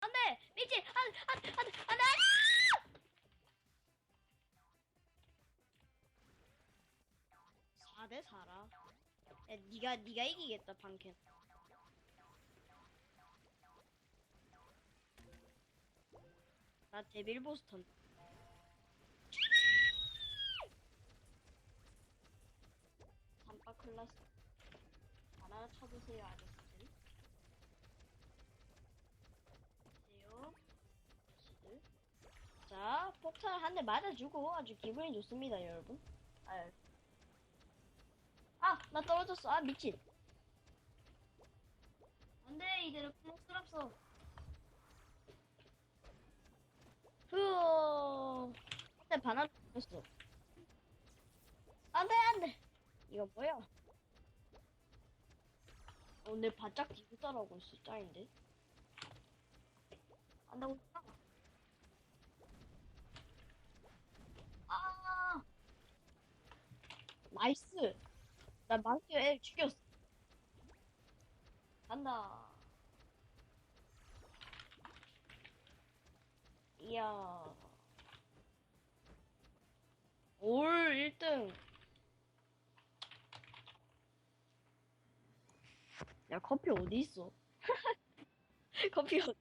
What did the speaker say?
안 돼! 미치! 안, 안, 안, 안, 돼, 안 돼! 아! 4대 4라. 야, 니가, 니가 이기겠다, 방캔. 나 데빌 보스턴. 삼바 클라스. 하나 쳐주세요, 아저씨들. 보세요. 아저씨들. 자, 폭탄 한 대 맞아주고 아주 기분이 좋습니다, 여러분. 아유. 아, 나 떨어졌어. 아, 미친. 안 돼, 이대로 쓰랍어. 흐어. 근데 바나나 죽었어. 안 돼, 안 돼. 이거 뭐야? 어, 내 바짝 뒤로 따라오고 있어, 짱인데? 안 나고 있다. 아! 나이스! 나애 죽였어. 간다. 이야. 올 1등. 야, 커피 어디 있어? 커피 어디